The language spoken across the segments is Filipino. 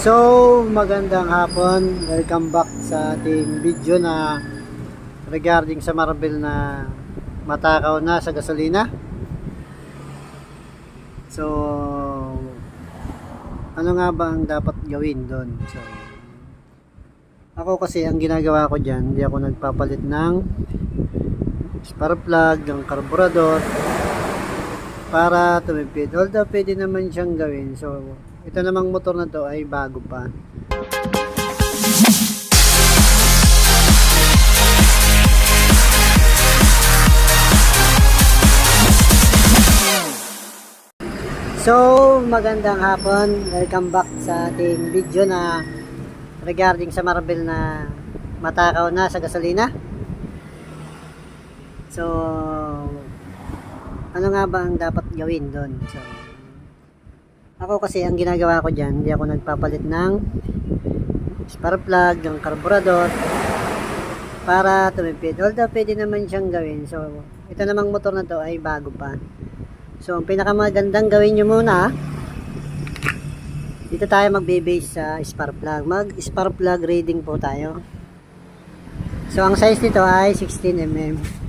So, magandang hapon. Welcome back sa ating video na regarding sa Marvel na matakaw na sa gasolina. So, ano nga ba ang dapat gawin doon? So, ako kasi ang ginagawa ko dyan, hindi ako nagpapalit ng spark plug, ng carburetor para tumipid. Although pwede naman siyang gawin. So, ito namang motor na to ay bago pa. So, magandang hapon. Welcome back sa ating video na regarding sa Marvel na matakaw na sa gasolina. So, ano nga ba ang dapat gawin doon? So, ako kasi ang ginagawa ko dyan, hindi ako nagpapalit ng spark plug, ng carburetor para tumipid. Although pwede naman siyang gawin. So, ito namang motor na to ay bago pa. So, ang pinakamagandang gawin nyo muna, dito tayo magbe-base sa spark plug. Mag-spark plug reading po tayo. So, ang size nito ay 16 mm.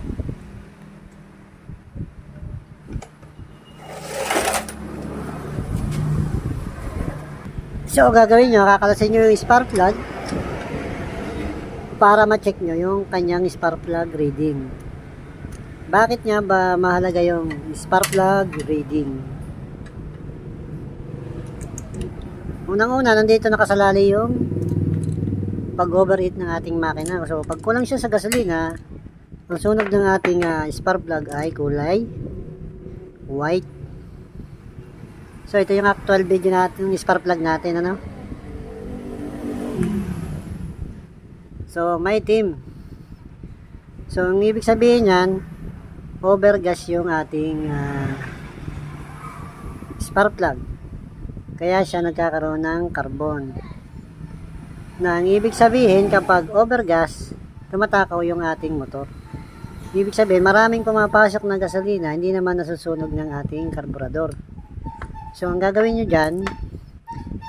So, gagawin nyo, kakalasin nyo yung spark plug para ma-check nyo yung kanyang spark plug reading. Bakit nga ba mahalaga yung spark plug reading? Unang-una, nandito nakasalali yung pag-overheat ng ating makina. So, pag kulang siya sa gasolina, ang sunog ng ating ah, spark plug ay kulay white. So, ito yung actual video natin, yung spark plug natin, ano? So, may team. So, ang ibig sabihin yan, overgas yung ating ah, spark plug. Kaya siya nagkakaroon ng carbon. Na ang ibig sabihin, kapag overgas, tumatakaw yung ating motor. Ibig sabihin, maraming pumapasok na gasolina, hindi naman nasusunog ng ating karburador. So, ang gagawin nyo dyan,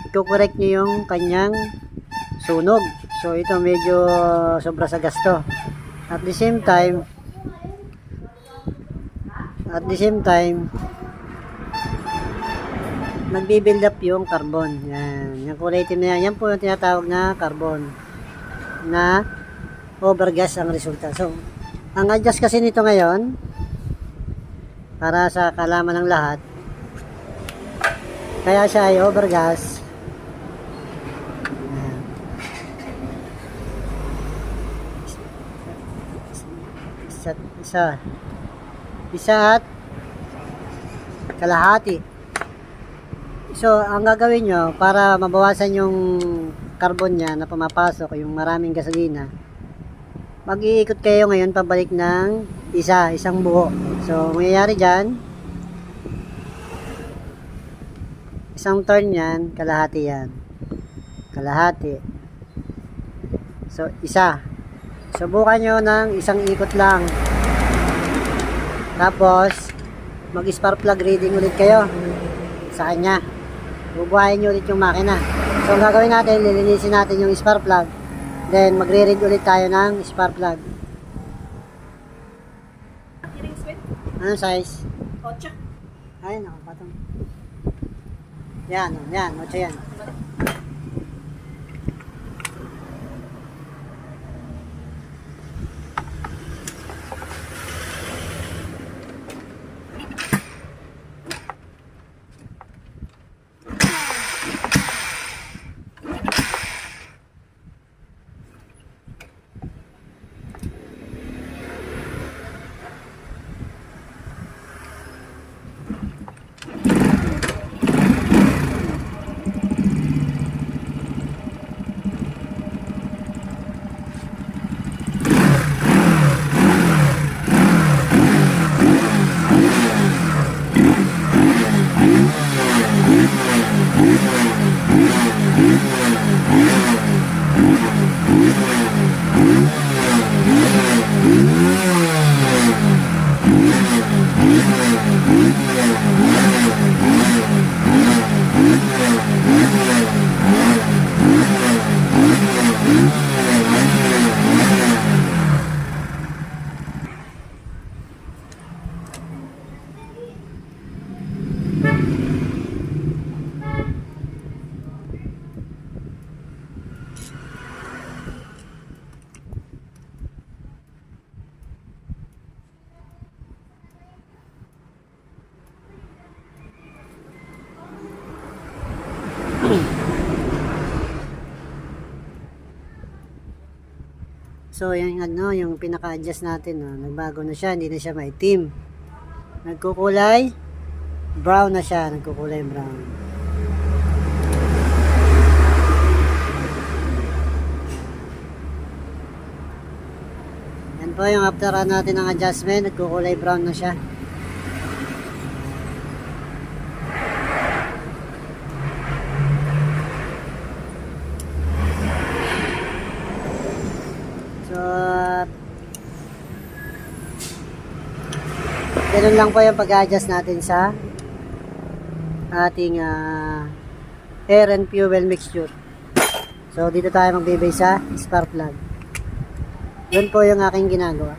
i-correct nyo yung kanyang sunog. So, ito medyo sobra sa gasto. At the same time, at the same time, nagbi-build up yung carbon. Yan. Yung kulay itim na yan. Yan po yung tinatawag na carbon. Na overgas ang resulta. So, ang adjust kasi nito ngayon, para sa kalaman ng lahat, kaya siya ay overgas. Isa, isa, isa at kalahati. So, ang gagawin nyo, para mabawasan yung carbon niya na pumapasok, yung maraming gasolina, mag-iikot kayo ngayon pabalik ng isa, isang buo. So, mangyayari dyan, isang turn yan, kalahati yan. Kalahati. So, isa. Subukan nyo ng isang ikot lang. Tapos, mag-spark plug reading ulit kayo sa kanya. Bubuhayin nyo ulit yung makina. So, ang gagawin natin, lilinisin natin yung spark plug. Then, magre-read ulit tayo ng spark plug. Anong size? Ocho. Ay, naku, patong. Yan, yan, 8 yan. So, yung ano, yung pinaka-adjust natin, no, nagbago na siya, hindi na siya maitim. Nagkukulay brown na siya, nagkukulay brown. Yan po yung after natin ng adjustment, nagkukulay brown na siya. So, ganun lang po yung pag-adjust natin sa ating ah, air and fuel mixture. So, dito tayo magbibay sa spark plug. Yun po yung aking ginagawa.